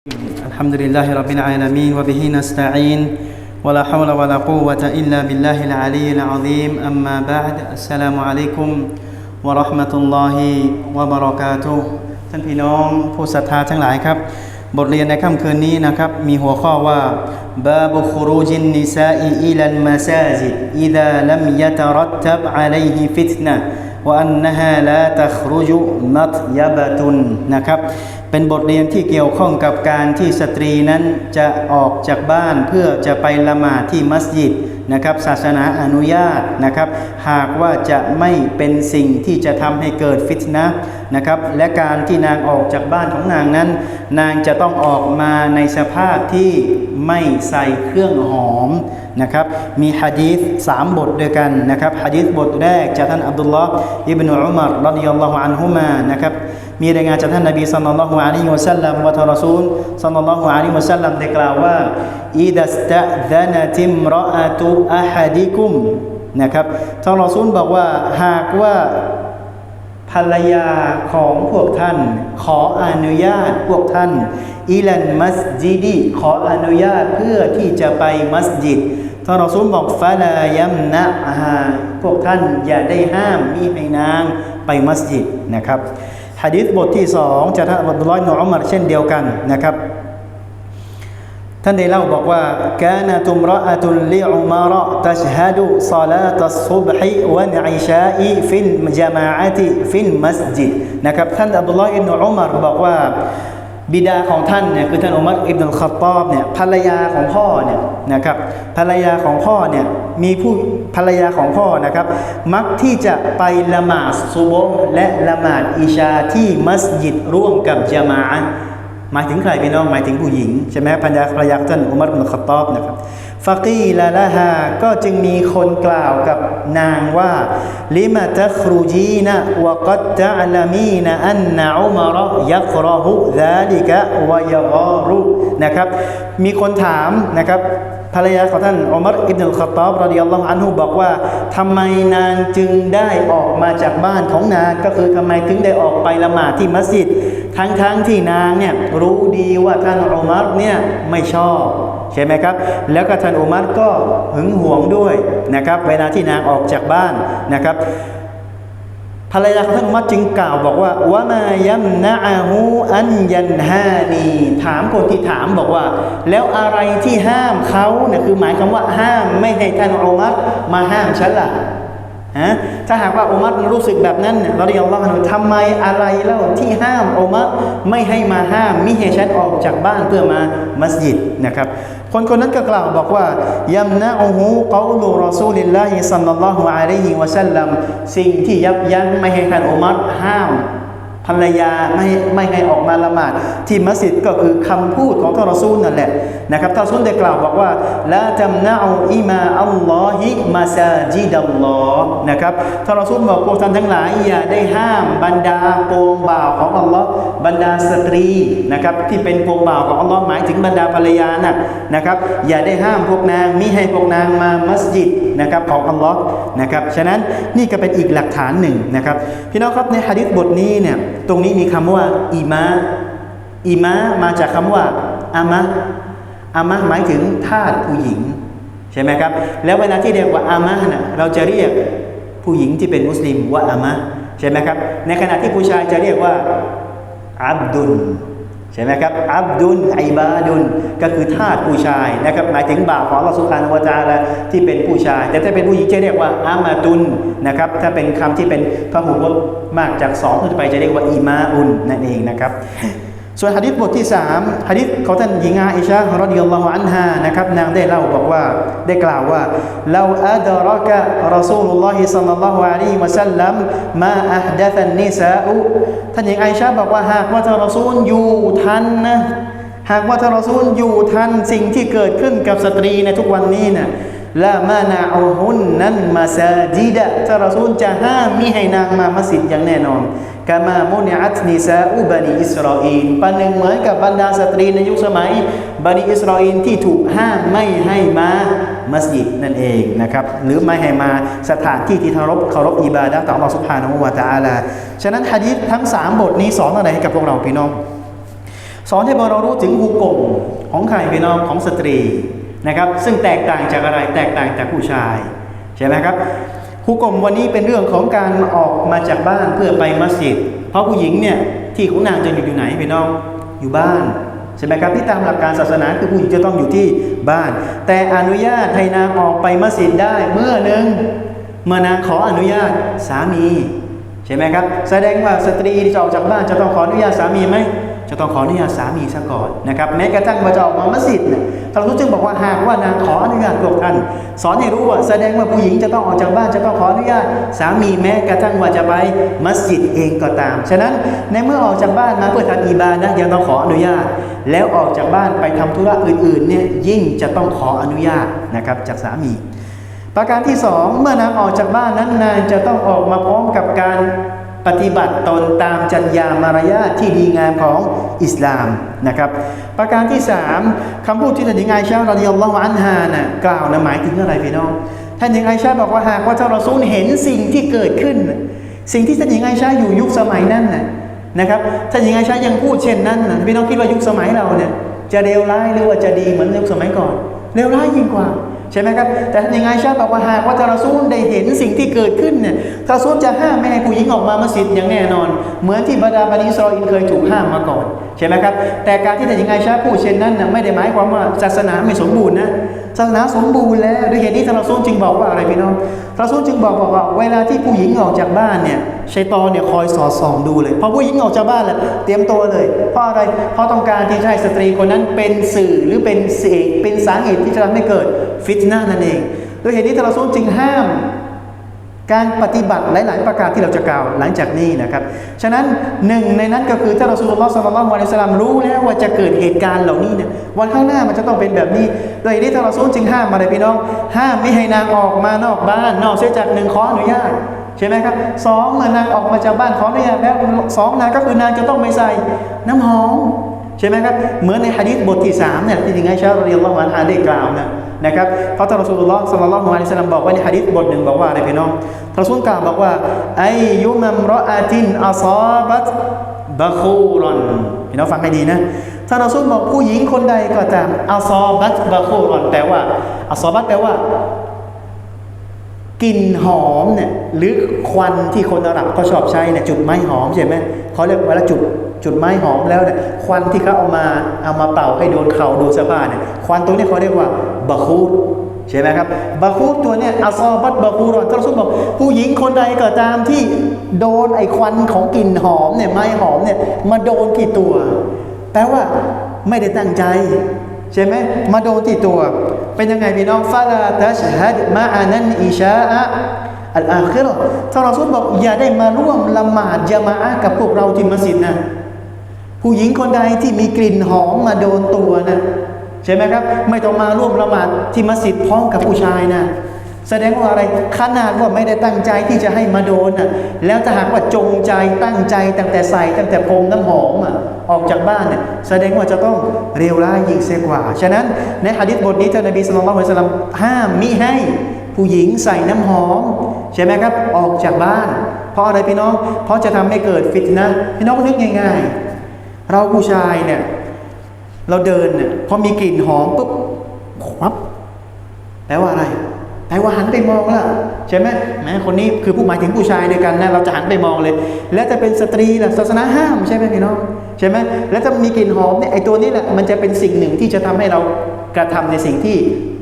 الحمد لله رب العالمين وبه نستعين ولا حول ولا قوة إلا بالله العلي العظيم أما بعد السلام عليكم ورحمة الله وبركاته ท่านพี่น้องผู้ศรัทธาทั้งหลายครับ บทเรียนในค่ำคืนนี้นะครับ มีหัวข้อว่าบาบุครูจินนิซาอีอิลันมาซาจิดอิดาลัมยะตรัตตับอะลัยฮิฟิตนะ วะอันนะฮาลาตัครุจุมัตยาบะตุนนะครับ เป็นบทเรียนที่เกี่ยวข้องกับการที่สตรีนั้นจะออกจากบ้านเพื่อจะไปละหมาดที่มัสยิดนะครับ ศาสนาอนุญาตนะครับ หากว่าจะไม่เป็นสิ่งที่จะทำให้เกิดฟิตนะนะครับ และการที่นางออกจากบ้านของนางนั้น นางจะต้องออกมาในสภาพที่ไม่ใส่เครื่องหอม นะครับมีฮะดีษสามบทด้วยกันนะครับฮะดีษบทแรกจากท่านอับดุลลอฮ์อิบนุอุมัรรดิยัลลอฮุอันฮุมานะครับมีรายงานจากท่านนบีสัลลัลลอฮุอะลัยฮิวะสัลลัมวะทารซูลสัลลัลลอฮุอะลัยฮิวะสัลลัมได้กล่าวว่าอิดัสตะซะนะติมรออะตุอะฮัดิกุมนะครับท่านรอซูลบอกว่าหากว่าภรรยาของพวกท่าน ขออนุญาตพวกท่านอิลันมัสจิดีขออนุญาตเพื่อที่จะไปมัสยิด ท่านรอซูลบอกฟาลายัมนะฮาพวกท่านอย่าได้ห้ามมิให้นางไปมัสยิดนะครับฮะดีษบทที่สองจากท่านอับดุลลอฮ์อิบนุอุมัรเช่นเดียวกันนะครับ ท่านได้เล่าบอกว่ากานะตุมรอะตุลลิอุมาระตัชฮะดุศอลาตัสซุบฮิวันอิชาอีฟิลจามาอะติฟิลมัสยิดนะครับท่านอับดุลลอฮ์อิบนุอุมัรบอกว่า บิดาของท่านเนี่ยคือท่านอุมัรอิบนุลขัตอบเนี่ยภรรยาของพ่อเนี่ยนะครับภรรยาของพ่อเนี่ยมีผู้ภรรยาของพ่อนะครับ มักที่จะไปละหมาดซุโบฮ์และละหมาดอิชาที่มัสยิดร่วมกับจามาหมายถึงใครพี่น้องหมายถึงผู้หญิงใช่ไหมภรรยาภรรยาท่านอุมัรบินขัตตอบนะครับ ฟากีลาละฮาก็จึงมีคนกล่าวกับนางว่าลิมาตัครูจีนะวกัดตะลามีนะอันนะอุมารยักรอหุซาลิกะวยกอรุนะครับ มีคนถามนะครับภรรยาของท่านอุมัรอิบนุลขตอบรดิยัลลอฮอันฮุบอกว่าทำไมนางจึงได้ออกมาจากบ้านของนางก็คือทำไมถึงได้ออกไปละหมาดที่มัสยิด ทั้งๆทที่นางเนี่ยรู้ดีว่าท่านอุมัรเนี่ยไม่ชอบ ใช่ไหมครับ แล้วก็ท่านอุมัรก็หึงหวงด้วยนะครับ เวลาที่นางออกจากบ้านนะครับภรรยาของท่านอุมัรจึงกล่าวบอกว่าวะมายัมนะอาหูอันยันฮานีถามคนที่ถามบอกว่า แล้วอะไรที่ห้ามเขาเนี่ยคือหมายคำว่าห้ามไม่ให้ท่านอุมัรมาห้ามฉันล่ะ ฮะถ้าหากว่าอุมัรรู้สึกแบบนั้นเราเราได้ยอมรับกันทำไมอะไรเล่าที่ห้ามอุมัรไม่ให้มาห้ามมิเหชัดออกจากบ้านเพื่อมามัสยิดนะครับ คนคนนั้นก็กล่าวบอกว่ายัมนะอูฮูกอลูรอซูลิลลาฮิสัลลัลลอฮุอะลัยฮิวะสัลลัมสิ่งที่ยับยั้งไม่ให้ท่านอุมัรห้าม ภรรยาไม่ไม่ให้ออกมาละหมาดที่มัสยิดก็คือคำพูดของท่านรอซูลนั่นแหละนะครับท่านรอซูลได้กล่าวบอกว่าละจำนะอูอิมาอัลลอฮิมาซาจิดัลลอฮ์นะครับท่านรอซูลบอกพวกท่านทั้งหลายอย่าได้ห้ามบรรดาโปงบ่าวของอัลลอฮ์บรรดาสตรีนะครับที่เป็นโปงบ่าวของอัลลอฮ์หมายถึงบรรดาภรรยาน่ะนะครับ อย่าได้ห้ามพวกนางมิให้พวกนางมามัสยิดนะครับของอัลลอฮ์นะครับฉะนั้นนี่ก็เป็นอีกหลักฐานหนึ่งนะครับพี่น้องครับในฮะดิษบทนี้เนี่ยตรงนี้มีคำว่าอีมาอีมามาจากคำว่าอามะอามะหมายถึงทาสผู้หญิงใช่ไหมครับ แล้วเวลาที่เรียกว่าอามะนะเราจะเรียกผู้หญิงที่เป็นมุสลิมว่าอามะใช่ไหมครับ ในขณะที่ผู้ชายจะเรียกว่าอับดุล ใช่ไหมครับอับดุลไอบาดุลก็คือทาสผู้ชายนะครับหมายถึงบ่าวของเราสุภานวจาระที่เป็นผู้ชาย แต่ถ้าเป็นผู้หญิงจะเรียกว่าอามาตุลนะครับถ้าเป็นคำที่เป็นพระหูพจน์มากจากสองขึ้นไปจะเรียกว่าอีมาอุลนั่นเองนะครับ ส่วนฮะดิษบทที่3ฮะดิษของท่านหญิงอาอิชะรดิยัลลอฮุอันฮานะครับนางได้เล่าบอกว่าได้กล่าวว่าเราอัดรกะรอซูลุลลอฮิสัลลัลลอฮุอะลัยฮิวะสัลลัมมาอัฮดัซันนิซาอุท่านหญิงอาอิชะบอกว่าหากว่าท่านรอซูลอยู่ทันนะหากว่าท่านรอซูลอยู่ทันสิ่งที่เกิดขึ้นกับสตรีในทุกวันนี้เนะ ละมานาอูฮุนนั้นมาซาจิดะท่านรอซูลจะห้ามมิให้นางมามัสยิดอย่างแน่นอนกามามุนอัตนิซาอุบานิอิสราเอลปันหนึ่งเหมือนกับบรรดาสตรีในยุคสมัยบานิอิสราเอลที่ถูกห้ามไม่ให้มามัสยิดนั่นเองนะครับหรือไม่ให้มาสถานที่ที่เคารพเคารพอิบาดะต่ออัลลอสุบฮานะฮูวาตาอาลาฉะนั้นฮะดีษทั้ง 3 บทนี้สอนอะไรให้กับพวกเราพี่น้องสอนให้เรารู้ถึงหุกกลของใครพี่น้องของสตรี นะครับ ซึ่งแตกต่างจากอะไรแตกต่างจากผู้ชายใช่ไหมครับหุกกลมวันนี้เป็นเรื่องของการออกมาจากบ้านเพื่อไปมัสยิด เพราะผู้หญิงเนี่ยที่ของนางจะอยู่อยู่ไหนพี่น้องอยู่บ้านใช่ไหมครับที่ตามหลักการศาสนาคือผู้หญิงจะต้องอยู่ที่บ้าน แต่อนุญาตให้นางออกไปมัสยิดได้เมื่อหนึ่งเมื่อนางขออนุญาตสามีใช่ไหมครับแสดงว่าสตรีที่จะออกจากบ้านจะต้องขออนุญาตสามีไหม จะต้องขออนุญาตสามีซะก่อนนะครับแม้กระทั่งว่าจะออกมามัสยิดเนี่ยท่านรู้จึงบอกว่าหากว่านางขออนุญาตพวกท่าน สอนให้รู้ว่าแสดงว่าผู้หญิงจะต้องออกจากบ้านจะต้องขออนุญาตสามีแม้กระทั่งว่าจะไปมัสยิดเองก็ตาม ฉะนั้นในเมื่อออกจากบ้านมาเพื่อทำอีบาดะยังต้องขออนุญาต แล้วออกจากบ้านไปทำธุระอื่นๆเนี่ยยิ่งจะต้องขออนุญาตนะครับจากสามี ประการที่สองเมื่อนางออกจากบ้านนั้นนางจะต้องออกมาพร้อมกับการปฏิบัติตนตามจรรยามารยาทที่ดีงามของ อิสลามนะครับประการที่สามคำพูดที่ท่านหญิงไอชาเราดิยัลลอฮุอันฮานะกล่าวนะหมายถึงอะไรพี่น้องท่านหญิงไอชาบอกว่าหากว่าท่านรอซูลเห็นสิ่งที่เกิดขึ้น สิ่งที่ท่านหญิงไอชาอยู่ยุคสมัยนั้นนะนะครับท่านหญิงไอชายังพูดเช่นนั้นนะพี่น้องคิดว่ายุคสมัยเราเนี่ยจะเลวร้ายหรือว่าจะดีเหมือนยุคสมัยก่อนเลวร้ายยิ่งกว่า ใช่ไหมครับ แต่ท่านยังไงชาบอกว่าหากว่าทารซูลได้เห็นสิ่งที่เกิดขึ้นเนี่ยทารซูลจะห้ามไม่ให้ผู้หญิงออกมามัสยิดอย่างแน่นอน เหมือนที่บรรดาบันิสราเอลเคยถูกห้ามมาก่อนใช่ไหมครับ แต่การที่ท่ยังไงชาพูดเช่นนั้นน่ะไม่ได้หมายความว่าศาสนาไม่สมบูรณ์นะศาสนาสมบูรณ์แล้วด้วยเหตุนี้ทารซูลจึงบอกว่าอะไรพี่น้องทารซูลจึงบอกบอกว่า เวลาที่ผู้หญิงออกจากบ้านเนี่ยชัยตอนเนี่ยคอยสอดส่องดูเลยพอผู้หญิงออกจากบ้านแล้วเตรียมตัวเลยเพราะอะไรเพราะต้องการที่จะให้สตรีคนนั้นเป็นสื่อหรือเป็นเสกเป็นสาเหตุที่จะทำให้เกิดฟิตนานั่นเองด้วยเหตุนี้ทารซูลจึงห้าม การปฏิบัติหลาย ๆ ประการที่เราจะกล่าวหลังจากนี้นะครับ ฉะนั้นหนึ่งในนั้นก็คือถ้ารอสูลุลลอฮ์สัลลัลลอฮุอะลัยฮิวะซัลลัมรู้แล้วว่าจะเกิดเหตุการณ์เหล่านี้เนี่ยวันข้างหน้ามันจะต้องเป็นแบบนี้โดยนี้ท่านรอซูลจึงห้ามมาเลยพี่น้อง ห้ามไม่ให้นางออกมานอกบ้านนอกเสียจากหนึ่งขออนุญาตใช่ไหมครับสองเมื่อนางออกมาจากบ้านขออนุญาตแล้วสองนางก็คือนางจะต้องไม่ใส่น้ำหอม ใช่ไหมครับ เหมือนในฮะดีษบทที่3เนี่ยที่ยังไงชาอัลลอฮฺอันฮาได้กล่าวนะนะครับเพราะท่านรอสูลุลลอฮ์สัลลัลลอฮุอะลัยฮิวะซัลลัมบอกไว้ในฮะดีษบทหนึ่งบอกว่าอะไรพี่น้องท่านรอซูลกล่าวบอกว่าไอยุมัมรออาตินอัซาบัตบะคูรอนพี่น้องฟังให้ดีนะท่านรอซูลบอกผู้หญิงคนใดก็ตามอัซาบัตบะคูรอนแปลว่าอัซาบัตแปลว่า กลิ่นหอมเนี่ยหรือควันที่คนอาหรับเขาชอบใช้เนี่ยจุดไม้หอมใช่ไหมเขาเรียกเวลาจุดจุดไม้หอมแล้วเนี่ยควันที่เขาเอามาเอามาเป่าให้โดนเข่าโดนเสื้อผ้าเนี่ยควันตัวนี้เขาเรียกว่าบะคูดใช่ไหมครับบะคูดตัวเนี่ยอัซอบัตบะคูรอนท่านรอซูลบอกผู้หญิงคนใดก็ตามที่โดนไอ้ควันของกลิ่นหอมเนี่ยไม้หอมเนี่ยมาโดนที่ตัว แปลว่าไม่ได้ตั้งใจ ใช่ไหมมาโดนที่ตัว เป็นยังไงพี่น้องฟาลาตัชฮัดมาอานันอิชาอะอัลอาคิรอท่านรอซูลบอกอย่าได้มาร่วมละหมาดยามาอะกับพวกเราที่มัสยิดนะผู้หญิงคนใดที่มีกลิ่นหอมมาโดนตัวนะใช่ไหมครับ ไม่ต้องมาร่วมละหมาดที่มัสยิดพร้อมกับผู้ชายนะ แสดงว่าอะไรขนาดว่าไม่ได้ตั้งใจที่จะให้มาโดนน่ะแล้วถ้าหากว่าจงใจตั้งใจตั้งแต่ใส่ตั้งแต่พรมน้ำหอมอะออกจากบ้านเนี่ยแสดงว่าจะต้องเร็วร้ายยิ่งเสียกว่า ฉะนั้นในหะดีษบทนี้ท่านนบีสุลต่านละฮ์สัลลัมห้ามมิให้ผู้หญิงใส่น้ำหอม ใช่ไหมครับออกจากบ้าน เพราะอะไรพี่น้อง เพราะจะทำให้เกิดฟิตนะพี่น้องนึกง่าย ๆ เราผู้ชายเนี่ยเราเดินเนี่ยพอมีกลิ่นหอมปุ๊บควับแปลว่าอะไร แต่ว่าหันไปมองละใช่ไหมแม้คนนี้คือผู้หมายถึงผู้ชายด้วยกันนะเราจะหันไปมองเลย แล้วจะเป็นสตรีล่ะศาสนาห้ามใช่ไหมพี่น้องใช่ไหมแล้วจะมีกลิ่นหอมเนี่ยไอตัวนี้แหละมันจะเป็นสิ่งหนึ่งที่จะทำให้เรา กระทำในสิ่งที่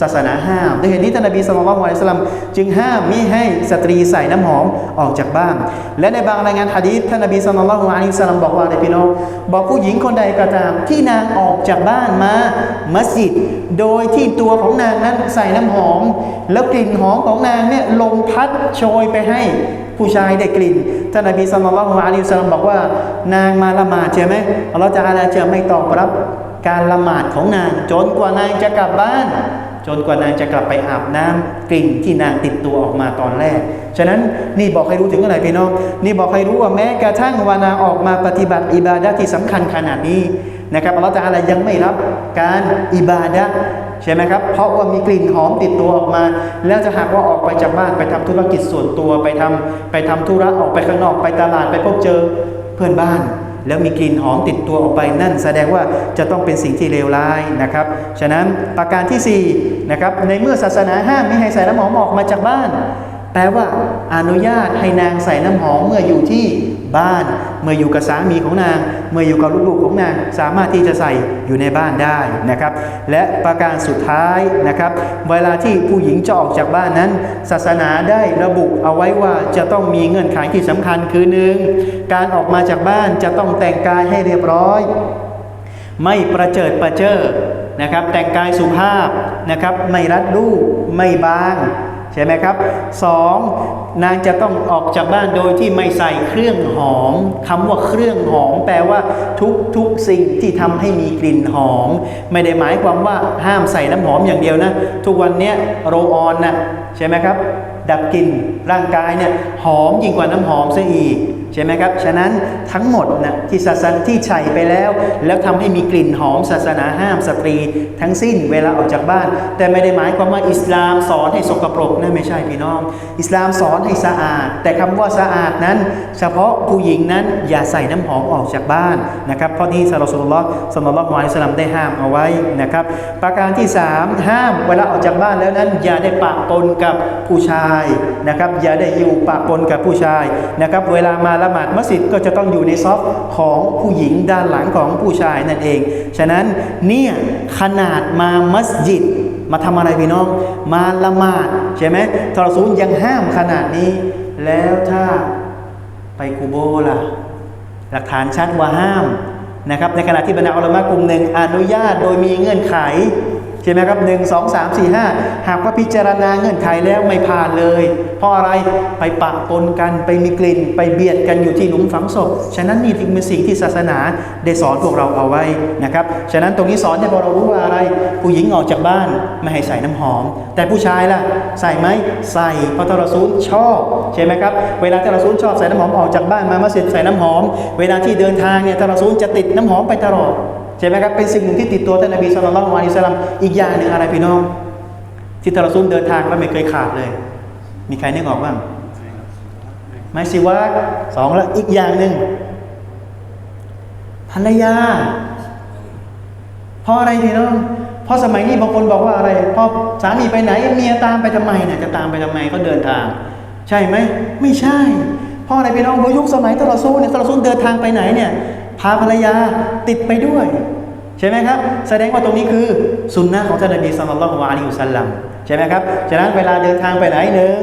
ศาสนาห้ามด้วยเหตุนี้ท่านนบีสุลต่านละฮ์อะลัยฮิวะซัลลัมจึงห้ามมิให้สตรีใส่น้ำหอมออกจากบ้าน และในบางรายงานฮะดีษท่านนบีสุลต่านละฮ์อะลัยฮิวะซัลลัมบอกว่าอะไรพี่น้องบอกผู้หญิงคนใดก็ตามที่นางออกจากบ้านมามัสยิด โดยที่ตัวของนางนั้นใส่น้ำหอม แล้วกลิ่นหอมของนางเนี่ยลมพัดโชยไปให้ผู้ชายได้กลิ่นท่านนบีสุลต่านละฮ์อะลัยฮิวะซัลลัมบอกว่านางมาละหมาดใช่ไหมอัลลอฮฺจะอาลาจะไม่ตอบรับ การละหมาดของนางจนกว่านางจะกลับบ้าน จนกว่านางจะกลับไปอาบน้ำกลิ่นที่นางติดตัวออกมาตอนแรก ฉะนั้นนี่บอกให้รู้ถึงอะไรพี่น้อง นี่บอกให้รู้ว่าแม้กระทั่งวานาออกมาปฏิบัติอิบาดะที่สำคัญขนาดนี้นะครับอัลลอฮฺตะอาลายังไม่รับการอิบาดะใช่ไหมครับ เพราะว่ามีกลิ่นหอมติดตัวออกมา แล้วจะหากว่าออกไปจากบ้านไปทำธุรกิจส่วนตัวไปทำไปทำธุระออกไปข้างนอกไปตลาดไปพบเจอ เพื่อนบ้าน แล้วมีกลิ่นหอมติดตัวออกไปนั่นแสดงว่าจะต้องเป็นสิ่งที่เลวร้ายนะครับ ฉะนั้นประการที่4นะครับในเมื่อศาสนาห้ามไม่ให้ใส่น้ำหอมออกมาจากบ้าน แปลว่าอนุญาตให้นางใส่น้ำหอมเมื่ออยู่ที่ บ้าน เมื่ออยู่กับสามีของนาง เมื่ออยู่กับลูกๆของนาง สามารถที่จะใส่อยู่ในบ้านได้นะครับ และประการสุดท้ายนะครับ เวลาที่ผู้หญิงจะออกจากบ้านนั้น ศาสนาได้ระบุเอาไว้ว่าจะต้องมีเงื่อนไขที่สำคัญคือหนึ่งการออกมาจากบ้านจะต้องแต่งกายให้เรียบร้อย ไม่ประเจิดประเจิดนะครับแต่งกายสุภาพนะครับไม่รัดรูปไม่บาง ใช่ไหมครับสองนางจะต้องออกจากบ้านโดยที่ไม่ใส่เครื่องหอมคำว่าเครื่องหอม แปลว่าทุกทุกสิ่งที่ทำให้มีกลิ่นหอม ไม่ได้หมายความว่าห้ามใส่น้ำหอมอย่างเดียวนะ ทุกวันนี้โรออนนะใช่ไหมครับ ดับกลิ่นร่างกายเนี่ยหอมยิ่งกว่าน้ำหอมซะอีก ใช่ไหมครับ ฉะนั้นทั้งหมดนะที่ศาสนาที่ใช้ไปแล้ว แล้วทำให้มีกลิ่นหอมศาสนาห้ามสตรี ทั้งสิ้นเวลาออกจากบ้าน แต่ไม่ได้หมายความว่าอิสลามสอนให้สกปรกนะไม่ใช่พี่น้อง อิสลามสอนให้สะอาด แต่คำว่าสะอาดนั้น เฉพาะผู้หญิงนั้นอย่าใส่น้ำหอมออกจากบ้านนะครับเพราะที่ซาลสุลลอฮ์สมลลอฮุอะลัยฮิสลลัมได้ห้ามเอาไว้นะครับประการที่ 3 ห้ามเวลาออกจากบ้านแล้วนั้น อย่าได้ปะปนกับผู้ชายนะครับอย่าได้อยู่ปะปนกับผู้ชายนะครับเวลามาละหมาดมัสยิดก็จะต้องอยู่ในซอฟของผู้หญิงด้านหลังของผู้ชายนั่นเอง ฉะนั้นเนี่ยขนาดมามัสยิดมาทำอะไรพี่น้อง มาละหมาดใช่ไหมทรซูลยังห้ามขนาดนี้ แล้วถ้าไปกูโบล่ะ หลักฐานชัดว่าห้ามนะครับในขณะที่บรรดาอัลมะกลุ่มหนึ่งอนุญาตโดยมีเงื่อนไข ใช่ไหมครับหนึ่งสองสามสี่ห้าหากว่าพิจารณาเงื่อนไขแล้วไม่ผ่านเลย เพราะอะไรไปปะปนกันไปมีกลิ่น ไปเบียดกันอยู่ที่หลุมฝังศพ ฉะนั้นนี่ถึงเป็นสิ่งที่ศาสนาได้สอนพวกเราเอาไว้นะครับฉะนั้นตรงนี้สอนให้พวกเรารู้ว่าอะไร ผู้หญิงออกจากบ้านไม่ให้ใส่น้ำหอม แต่ผู้ชายล่ะใส่ไหมใส่เพราะทรซูลชอบใช่ไหมครับเวลาที่ทรซูลชอบใส่น้ำหอมออกจากบ้านมามัสยิดใส่น้ำหอม เวลาที่เดินทางเนี่ยทรซูลจะติดน้ำหอมไปตลอด ช่ไหมครับเป็นสิ่งหนึ่งที่ติดตัวท่านนบีสุลต่านละฮ์อะลัยฮิวะซัลลัมอีกอย่างหนึ่งอะไรพี่น้อง ที่ทารซุลเดินทางแล้วไม่เคยขาดเลย มีใครนึกออกบ้างไม้สิวะสองแล้วอีกอย่างหนึ่งภรรยาเพราะอะไรพี่น้องเพราะสมัยนี้บางคนบอกว่าอะไรพอสามีไปไหนเมียตามไปทำไมเนี่ยจะตามไปทำไมก็เดินทาง ใช่ไหมไม่ใช่เพราะอะไรพี่น้องเพราะยุคสมัยตลอดสู้เนี่ยตลอดสู้เดินทางไปไหนเนี่ย พาภรรยาติดไปด้วย ใช่ไหมครับ แสดงว่าตรงนี้คือสุนนะของท่านนบีสุลต่านละฮ์อะลัยฮิวะสัลลัมใช่ไหมครับ ฉะนั้นเวลาเดินทางไปไหนหนึ่ง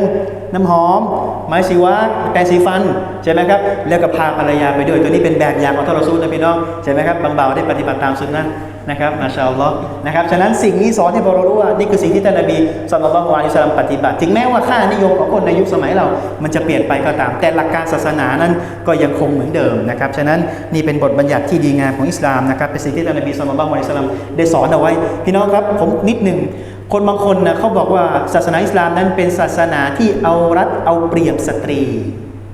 น้ำหอม ไม้สีวะแปรงสีฟันใช่ไหมครับแล้วก็พาภรรยาไปด้วย ตัวนี้เป็นแบบอย่างของท่านรอซูลนะพี่น้องใช่ไหมครับบางเบาได้ปฏิบัติตามสุนนะนะครับมาชาอัลลอฮ์นะครับฉะนั้นสิ่งนี้สอนให้พวกเรารู้ว่านี่คือสิ่งที่ท่านนบีสุลต่านละฮ์อะลัยฮิสลลัมปฏิบัติ ถึงแม้ว่าค่านิยมของคนในยุคสมัยเรา มันจะเปลี่ยนไปก็ตาม แต่หลักการศาสนานั้นก็ยังคงเหมือนเดิมนะครับฉะนั้นนี่เป็นบทบัญญัติที่ดีงามของอิสลามนะครับเป็นสิ่งที่ท่านนบีสุลต่านละฮ์อะลัยฮิสลลัมได้สอนเอาไว้ พี่น้องครับผมนิดหนึ่ง คนบางคนนะเขาบอกว่าศาสนาอิสลามนั้นเป็นศาสนาที่เอารัดเอาเปรียบสตรี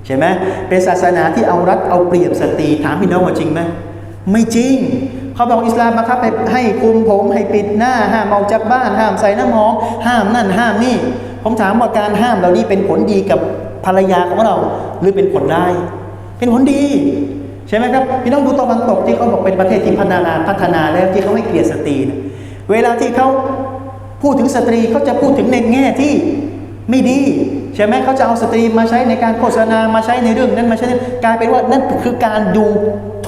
ใช่ไหมเป็นศาสนาที่เอารัดเอาเปรียบสตรีถามพี่น้องว่าจริงไหมไม่จริงเขาบอกอิสลามบังคับให้ให้คุมผมให้ปิดหน้าห้ามออกจากบ้านห้ามใส่น้ำหอมห้ามนั่นห้ามนี่ผมถามว่าการห้ามเหล่านี้เป็นผลดีกับภรรยาของเราหรือเป็นผลได้ เป็นผลดีใช่ไหมครับพี่น้องดูตะวันตกที่เขาบอกเป็นประเทศที่พัฒนาพัฒนาแล้วที่เขาให้เกลียรติสตรีนะเวลาที่เขา พูดถึงสตรีเขาจะพูดถึงในแง่ที่ไม่ดีใช่ไหมเขาจะเอาสตรีมาใช้ในการโฆษณามาใช้ในเรื่องนั้นมาใช้ในกลายเป็นว่านั่นคือการดู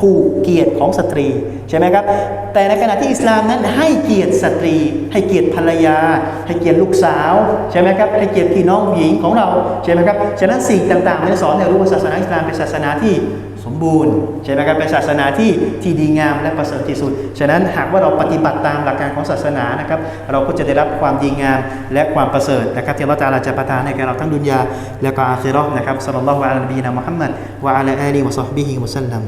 ถูกเกียรติของสตรีใช่ไหมครับ แต่ในขณะที่อิสลามนั้นให้เกียรติสตรี ให้เกียรติภรรยา ให้เกียรติลูกสาวใช่ไหมครับให้เกียรติพี่น้องหญิงของเราใช่ไหมครับฉะนั้นสิ่งต่างๆในสอนเนี่ยรู้ว่าศาสนาอิสลามเป็นศาสนาที่ มบูรณ์ใช่ไหมครับเป็นศาสนาที่ที่ดีงามและประเสริฐที่สุด ฉะนั้นหากว่าเราปฏิบัติตามหลักการของศาสนานะครับเราก็จะได้รับความดีงามและความประเสริฐนะครับที่เราะห์ตะอาลาจะประทานให้แก่เราทั้งดุนยาและก็อาคิราะห์นะครับสัลลัลลอฮุอะลัยฮิวะซัลลัมมุฮัมมัดวะอะลาอาลีฮิวะศอฮบิฮิวะซัลลัม